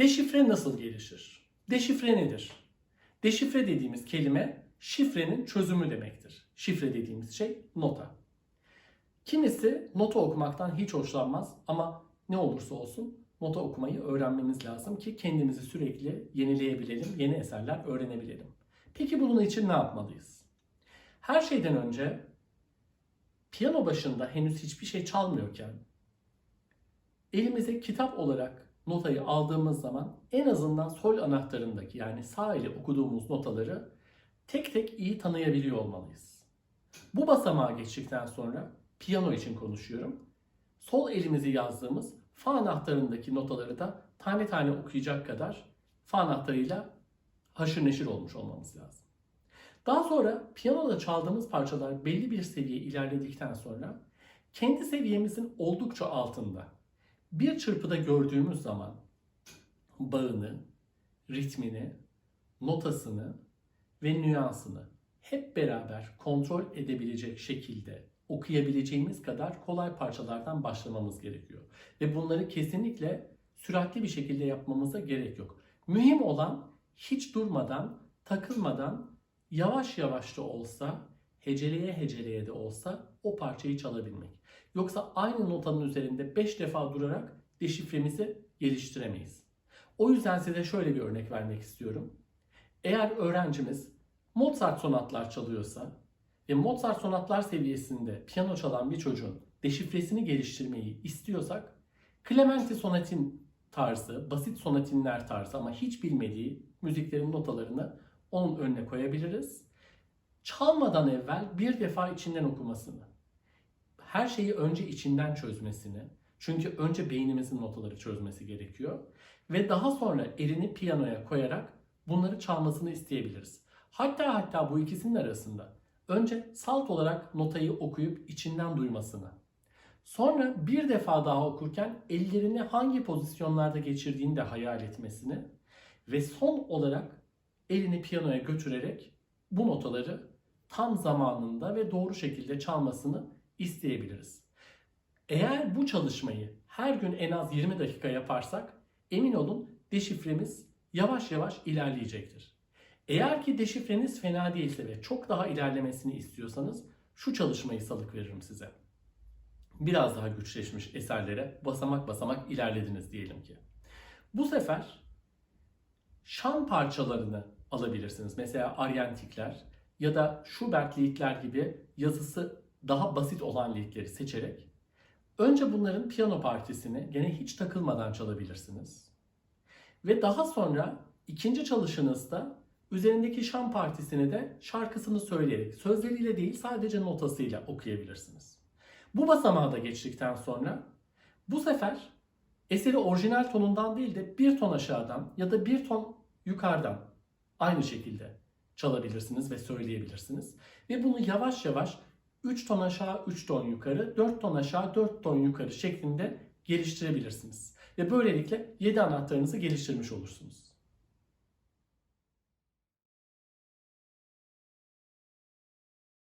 Deşifre nasıl gelişir? Deşifre nedir? Deşifre dediğimiz kelime şifrenin çözümü demektir. Şifre dediğimiz şey nota. Kimisi nota okumaktan hiç hoşlanmaz ama ne olursa olsun nota okumayı öğrenmemiz lazım ki kendimizi sürekli yenileyebilelim, yeni eserler öğrenebilelim. Peki bunun için ne yapmalıyız? Her şeyden önce piyano başında henüz hiçbir şey çalmıyorken elimize kitap olarak notayı aldığımız zaman en azından sol anahtarındaki yani sağ ile okuduğumuz notaları tek tek iyi tanıyabiliyor olmalıyız. Bu basamağa geçtikten sonra piyano için konuşuyorum. Sol elimizi yazdığımız fa anahtarındaki notaları da tane tane okuyacak kadar fa anahtarıyla haşır neşir olmuş olmamız lazım. Daha sonra piyanoda çaldığımız parçalar belli bir seviye ilerledikten sonra kendi seviyemizin oldukça altında bir çırpıda gördüğümüz zaman bağını, ritmini, notasını ve nüansını hep beraber kontrol edebilecek şekilde okuyabileceğimiz kadar kolay parçalardan başlamamız gerekiyor. Ve bunları kesinlikle süratli bir şekilde yapmamıza gerek yok. Mühim olan hiç durmadan, takılmadan yavaş yavaş da olsa, heceleye heceleye de olsa o parçayı çalabilmek. Yoksa aynı notanın üzerinde 5 defa durarak deşifremizi geliştiremeyiz. O yüzden size şöyle bir örnek vermek istiyorum. Eğer öğrencimiz Mozart sonatlar çalıyorsa ve Mozart sonatlar seviyesinde piyano çalan bir çocuğun deşifresini geliştirmeyi istiyorsak Clementi sonatin tarzı, basit sonatinler tarzı ama hiç bilmediği müziklerin notalarını onun önüne koyabiliriz. Çalmadan evvel bir defa içinden okumasını, her şeyi önce içinden çözmesini, çünkü önce beynimizin notaları çözmesi gerekiyor ve daha sonra elini piyanoya koyarak bunları çalmasını isteyebiliriz. Hatta hatta bu ikisinin arasında önce salt olarak notayı okuyup içinden duymasını, sonra bir defa daha okurken ellerini hangi pozisyonlarda geçirdiğini de hayal etmesini ve son olarak elini piyanoya götürerek bu notaları tam zamanında ve doğru şekilde çalmasını isteyebiliriz. Eğer bu çalışmayı her gün en az 20 dakika yaparsak emin olun deşifremiz yavaş yavaş ilerleyecektir. Eğer ki deşifreniz fena değilse ve çok daha ilerlemesini istiyorsanız şu çalışmayı salık veririm size. Biraz daha güçleşmiş eserlere basamak basamak ilerlediniz diyelim ki. Bu sefer şan parçalarını alabilirsiniz. Mesela aryentikler ya da Schubert liedler gibi yazısı daha basit olan liedleri seçerek önce bunların piyano partisini gene hiç takılmadan çalabilirsiniz. Ve daha sonra ikinci çalışınızda üzerindeki şan partisini de şarkısını söyleyerek sözleriyle değil sadece notasıyla okuyabilirsiniz. Bu basamağı da geçtikten sonra bu sefer eseri orijinal tonundan değil de bir ton aşağıdan ya da bir ton yukarıdan aynı şekilde çalabilirsiniz ve söyleyebilirsiniz. Ve bunu yavaş yavaş 3 ton aşağı 3 ton yukarı, 4 ton aşağı 4 ton yukarı şeklinde geliştirebilirsiniz. Ve böylelikle 7 anahtarınızı geliştirmiş olursunuz.